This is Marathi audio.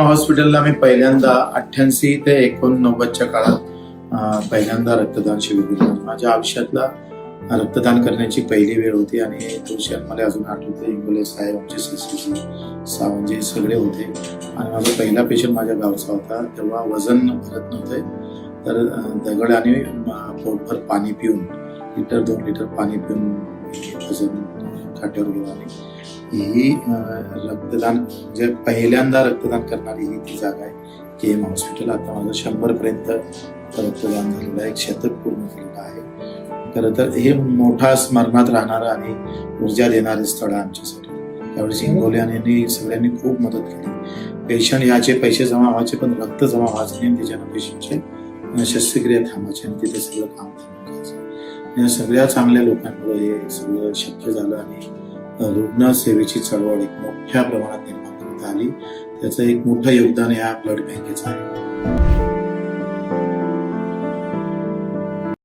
हॉस्पिटलला मी पहिल्यांदा अठ्ठ्याऐंशी ते एकोणनव्वदच्या काळात पहिल्यांदा रक्तदान शिबिर दिलं माझ्या आयुष्यातला रक्तदान करण्याची पहिली वेळ होती आणि तो क्षण मला अजून आठवते. इंगोले साहेब आमचे सीसीसी सावंजे म्हणजे सगळे होते. आणि माझा पहिला पेशंट माझ्या गावचा होता. तेव्हा वजन भरत नव्हते. तर दगड आणि पोटभर पाणी पिऊन लिटर दोन लिटर पाणी पिऊन वजन काट्यावर गेला आणि ही रक्तदान म्हणजे पहिल्यांदा रक्तदान करणारी ही ती जागा आहे. के एम हॉस्पिटल आता माझं शंभर पर्यंत रक्तदान झालेलं आहे. एक शतक पूर्ण केलेलं आहे. खरं तर हे मोठा स्मरणात राहणारं आणि ऊर्जा देणारे स्थळ आहे आमच्यासाठी. त्यावेळेस इंगोले यांनी सगळ्यांनी खूप मदत केली. पेशंट याचे पैसे जमा व्हायचे पण रक्त जमा व्हायचे नाही. आणि त्याच्यानं पेशंटचे शस्त्रक्रिया थांबायची आणि तिथे सगळं काम थांबायचं या सगळ्या चांगल्या लोकांमुळे हे सगळं शक्य झालं आणि रुग्ण सेवेची चळवळ एक मोठ्या प्रमाणात निर्माण करता आली. त्याचं एक मोठं योगदान या ब्लड बँकेचं आहे.